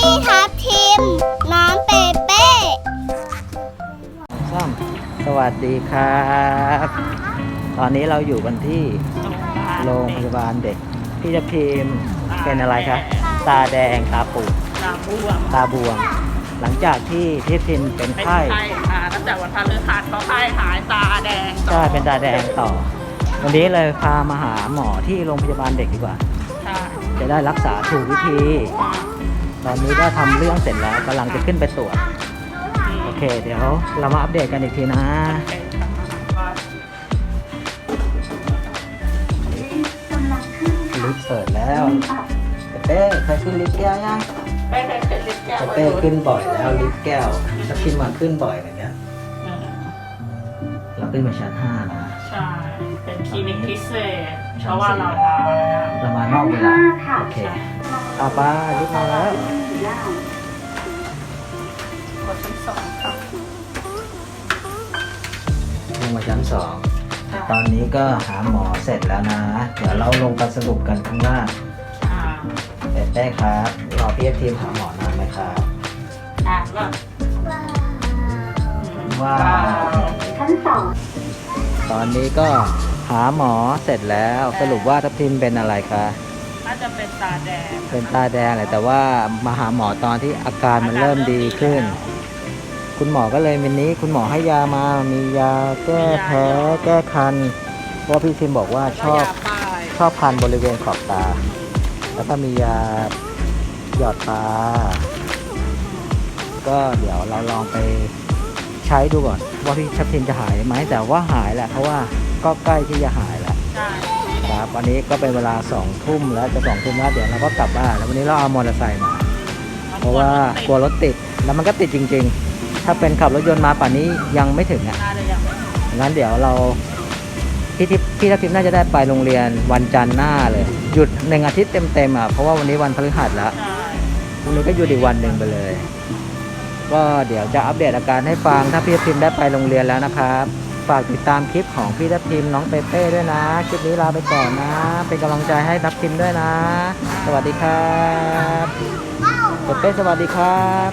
พี่ทับทิม น้องเปเป้ซ้ำสวัสดีครับ ตอนนี้เราอยู่กันที่โรงพยาบาลเด็ก พี่จะพิมพ์เป็นอะไรคะ ตาแดงตาปูดตาบวมตาบวม หลังจากที่พี่พิมพ์เป็นเป็นไข้ ไข้มาตั้งแต่วันพฤหัสเขาไข้หายตาแดงใช่เป็นตาแดงต่อ วันนี้เลยพามาหาหมอที่โรงพยาบาลเด็กดีกว่าใช่จะได้รักษาถูกวิธี ตอนนี้ก็ทำเรื่องเสร็จแล้วกำลังจะขึ้นไปตรวจโอเค เดี๋ยวเรามาอัปเดตกันอีกทีนะ ลิฟต์เปิดแล้วเป้เคยขึ้นลิฟต์แก้วยังไม่เคยเป็นลิฟต์แก้วเป้ขึ้นบ่อยแล้วลิฟต์แก้วจะขึ้นมาขึ้นบ่อยเหมือนกันอืมเราขึ้นมาชั้นห้านะ ใช่ เป็นคลินิกพิเศษเพราะว่าเรามาเรามานอกเวลา โอเคเอาไปลิฟต์มาแล้วกดชั้นสองครับลงมาชั้นสองตอนนี้ก็หาหมอเสร็จแล้วนะ เดี๋ยวเราลงกันสรุปกันข้างล่างอ่าเป้เป้ครับรอพี่เอฟทีมหาหมอนานไหมครับอ่าก็ว้าวตอนนี้ก็หาหมอเสร็จแล้วสรุปว่าทัพทิมเป็นอะไรคะ น่าจะเป็นตาแดงเป็นตาแดงเลยแต่ว่ามาหาหมอตอนที่อาการมันเริ่มดีขึ้น คุณหมอก็เลยวันนี้ คุณหมอให้ยามา มียาแก้แพ้ แก้คัน เพราะว่าพี่ทิมบอกว่าชอบแล้วก็ยาป้ายชอบคันบริเวณขอบตา แล้วก็มียาหยอดตา ก็เดี๋ยวเราลองไปใช้ดูก่อน ว่าพี่ทัพทิมจะหายไหมแต่ว่าหายแหละเพราะว่าก็ใกล้ที่จะหายแล้วใช่ครับ วันนี้ก็เป็นเวลาสองทุ่มแล้วจะสองทุ่มแล้วเดี๋ยวเราก็กลับบ้านแล้ววันนี้เราเอามอเตอร์ไซค์มา เพราะว่ากลัวรถติดแล้วมันก็ติดจริง ๆ ถ้าเป็นขับรถยนต์มาป่านนี้ยังไม่ถึงอะน่าจะยังไม่งั้นเดี๋ยวเราพี่ทิพย์พี่ทัพทิมน่าจะได้ไปโรงเรียนวันจันทร์หน้าเลย หยุดหนึ่งอาทิตย์เต็มๆอะเพราะว่าวันนี้วันพฤหัสแล้วใช่พรุ่งนี้ก็หยุดอีกวันหนึ่งไปเลย ก็เดี๋ยวจะอัปเดตอาการให้ฟังถ้าพี่ทัพทิมได้ไปโรงเรียนแล้วนะครับ ฝากติดตามคลิปของพี่ทัพทิมน้องเปเป้ด้วยนะ คลิปนี้ลาไปก่อนนะ เป็นกำลังใจให้ทัพทิมด้วยนะ สวัสดีครับเปเป้สวัสดีครับ